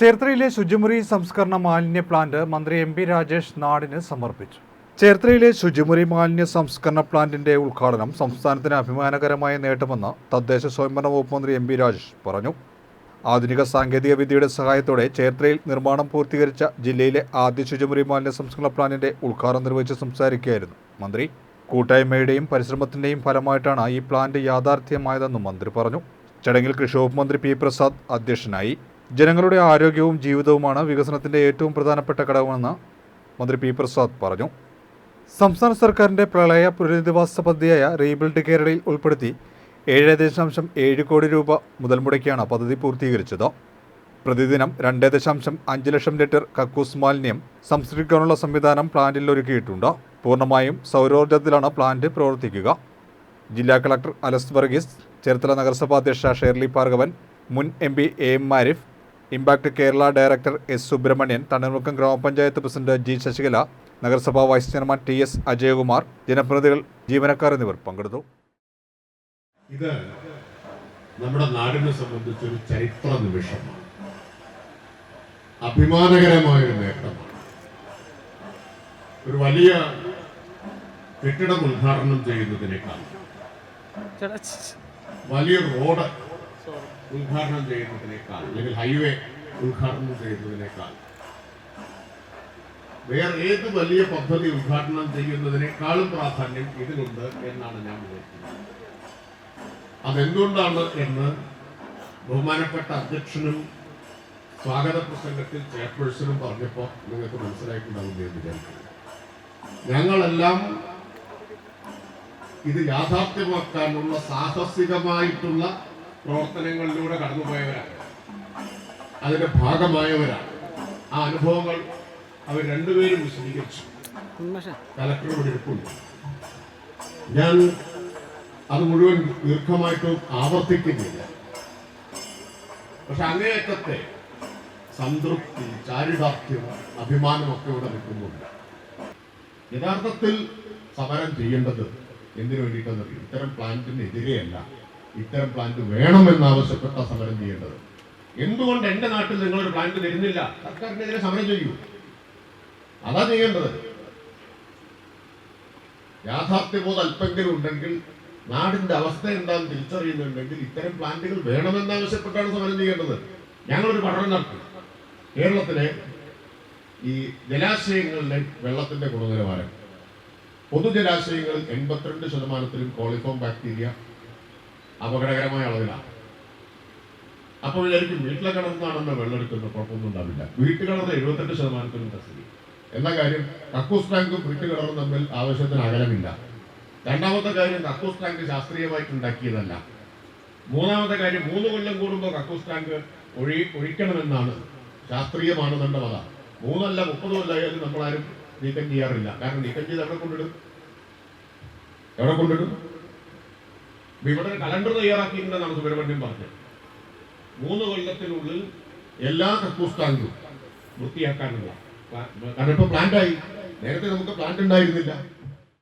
ചേർത്തലയിലെ ശുചിമുറി സംസ്കരണ മാലിന്യ പ്ലാന്റ് മന്ത്രി എം പി രാജേഷ് നാടിന് സമർപ്പിച്ചു. ചേർത്തലയിലെ ശുചിമുറി മാലിന്യ സംസ്കരണ പ്ലാന്റിന്റെ ഉദ്ഘാടനം സംസ്ഥാനത്തിന് അഭിമാനകരമായ നേട്ടമെന്ന് തദ്ദേശ സ്വയംഭരണ വകുപ്പ് മന്ത്രി എം പി രാജേഷ് പറഞ്ഞു. ആധുനിക സാങ്കേതിക വിദ്യയുടെ സഹായത്തോടെ ചേർത്തലയിൽ നിർമ്മാണം പൂർത്തീകരിച്ച ജില്ലയിലെ ആദ്യ ശുചിമുറി മാലിന്യ സംസ്കരണ പ്ലാന്റിന്റെ ഉദ്ഘാടനം നിർവഹിച്ച് സംസാരിക്കുകയായിരുന്നു മന്ത്രി. കൂട്ടായ്മയുടെയും പരിശ്രമത്തിന്റെയും ഫലമായിട്ടാണ് ഈ പ്ലാന്റ് യാഥാർത്ഥ്യമായതെന്നും മന്ത്രി പറഞ്ഞു. ചടങ്ങിൽ കൃഷി വകുപ്പ് മന്ത്രി പി പ്രസാദ് അധ്യക്ഷനായി ജനങ്ങളുടെ ആരോഗ്യവും ജീവിതവുമാണ് വികസനത്തിന്റെ ഏറ്റവും പ്രധാനപ്പെട്ട ഘടകമെന്ന് മന്ത്രി പി പ്രസാദ് പറഞ്ഞു. സംസ്ഥാന സർക്കാരിന്റെ പ്രളയ പുനരധിവാസ പദ്ധതിയായ റീബിൽഡ് കേരളയിൽ ഉൾപ്പെടുത്തി ഏഴ് ദശാംശം ഏഴ് കോടി രൂപ മുതൽ മുടക്കിയാണ് പദ്ധതി പൂർത്തീകരിച്ചത്. പ്രതിദിനം രണ്ട് ദശാംശം അഞ്ച് ലക്ഷം ലിറ്റർ കക്കൂസ് മാലിന്യം സംസ്കരിക്കാനുള്ള സംവിധാനം പ്ലാന്റിൽ ഒരുക്കിയിട്ടുണ്ട്. പൂർണമായും സൗരോർജത്തിലാണ് പ്ലാന്റ് പ്രവർത്തിക്കുക. ജില്ലാ കളക്ടർ അലസ് വർഗീസ് ചേർത്തല നഗരസഭാ അധ്യക്ഷ ഷേർലി ഭാർഗവൻ മുൻ M P A M Ariff impact Kerala director S Subramanian Thanneermukkom ഗ്രാമപഞ്ചായത്ത് പ്രസിഡന്റ് ജി ശശികല നഗരസഭാ vice chairman T S Ajayakumar ജനപ്രതിനിധികൾ ജീവനക്കാർ എന്നിവർ പങ്കെടുത്തു. ഇത് നമ്മുടെ നാടിനെ സംബന്ധിച്ച് ഒരു ചരിത്ര നിമിഷമാണ് അഭിമാനകരമായ ഒരു നേട്ടമാണ്. ഒരു വലിയ കെട്ടിടം ഉദ്ഘാടനം ചെയ്യുന്നതിനേക്കാൾ വലിയ റോഡ് ഉദ്ഘാടനം ചെയ്യുന്നതിനേക്കാൾ അല്ലെങ്കിൽ ഹൈവേ ഉദ്ഘാടനം ചെയ്യുന്നതിനേക്കാൾ വേറെ ഏത് വലിയ പദ്ധതി ഉദ്ഘാടനം ചെയ്യുന്നതിനേക്കാളും പ്രാധാന്യം ഇതിനുണ്ട് എന്നാണ് ഞാൻ വിചാരിക്കുന്നത്. അതെന്തുകൊണ്ടാണ് എന്ന് ബഹുമാനപ്പെട്ട അധ്യക്ഷനും സ്വാഗത പ്രസംഗത്തിൽ ചെയർപേഴ്സണും പറഞ്ഞപ്പോൾ നിങ്ങൾക്ക് മനസ്സിലായിട്ടുണ്ടാവും എന്ന് വിചാരിക്കുന്നു. ഞങ്ങളെല്ലാം ഇത് യാഥാർത്ഥ്യമാക്കാനുള്ള സാഹസികമായിട്ടുള്ള പ്രവർത്തനങ്ങളിലൂടെ കടന്നുപോയവരാണ്. അതിന്റെ ഭാഗമായവരാണ്. ആ അനുഭവങ്ങൾ അവർ രണ്ടുപേരും വിശദീകരിച്ചു ഇവിടെ ഇരിപ്പുണ്ട്. ഞാൻ അത് മുഴുവൻ ദീർഘമായിട്ടും ആവർത്തിക്കുന്നില്ല. പക്ഷെ അങ്ങേയറ്റത്തെ സംതൃപ്തി ചാരിതാർത്ഥ്യം അഭിമാനമൊക്കെ ഇവിടെ നിൽക്കുന്നുണ്ട്. യഥാർത്ഥത്തിൽ സമരം ചെയ്യേണ്ടത് എന്തിനു വേണ്ടിയിട്ടെന്നറിയും? ഇത്തരം പ്ലാന്റിനെതിരെയല്ല ഇത്തരം പ്ലാന്റ് വേണമെന്ന് ആവശ്യപ്പെട്ട സമരം ചെയ്യേണ്ടത്. എന്തുകൊണ്ട് എന്റെ നാട്ടിൽ നിങ്ങളൊരു പ്ലാന്റ് തരുന്നില്ല സർക്കാരിനെതിരെ സമരം ചെയ്യൂ. അതാ ചെയ്യേണ്ടത്. യാഥാർത്ഥ്യബോധ അല്പെങ്കിലും ഉണ്ടെങ്കിൽ നാടിന്റെ അവസ്ഥ എന്താണെന്ന് തിരിച്ചറിയുന്നുണ്ടെങ്കിൽ ഇത്തരം പ്ലാന്റുകൾ വേണമെന്ന് ആവശ്യപ്പെട്ടാണ് സമരം ചെയ്യേണ്ടത്. ഞങ്ങളൊരു പഠനം നടത്തി. കേരളത്തിലെ ഈ ജലാശയങ്ങളിലെ വെള്ളത്തിന്റെ ഗുണനിലവാരം. പൊതുജലാശയങ്ങളിൽ എൺപത്തിരണ്ട് ശതമാനത്തിലും കോളിഫോം ബാക്ടീരിയ അപകടകരമായ അളവിലാണ് അപ്പോൾ വിചാരിക്കും വീട്ടിലെ കടന്നാണെന്ന് വെള്ളം എടുക്കുന്ന കുഴപ്പമൊന്നും ഉണ്ടാവില്ല. വീട്ടിൽ കടന്ന എഴുപത്തെട്ട് ശതമാനത്തിനും കസ്റ്റഡി എന്ന കാര്യം? കക്കൂസ് ടാങ്കും വീട്ടുകിണറും തമ്മിൽ ആവശ്യത്തിന് അകലമില്ല. രണ്ടാമത്തെ കാര്യം കക്കൂസ് ടാങ്ക് ശാസ്ത്രീയമായിട്ട് ഉണ്ടാക്കിയതല്ല മൂന്നാമത്തെ കാര്യം മൂന്ന് കൊല്ലം കൂടുമ്പോൾ കക്കൂസ് ടാങ്ക് ഒഴി ഒഴിക്കണമെന്നാണ് ശാസ്ത്രീയ മാനദണ്ഡം മൂന്നല്ല മുപ്പത് കൊല്ലമായാലും നമ്മളാരും നീക്കം ചെയ്യാറില്ല. കാരണം നീക്കം ചെയ്ത് എവിടെ കൊണ്ടിടും? എവിടെ കൊണ്ടിടും? ഇവിടെ ഒരു കലണ്ടർ തയ്യാറാക്കിയിട്ടുണ്ടെന്നാണ് സുബ്രഹ്മണ്യം പറഞ്ഞത്. മൂന്ന് കൊല്ലത്തിനുള്ളിൽ എല്ലാ കക്കൂസ് വൃത്തിയാക്കാനുള്ള. കാരണം ഇപ്പൊ പ്ലാന്റ് ആയി. നേരത്തെ നമുക്ക് പ്ലാന്റ് ഉണ്ടായിരുന്നില്ല.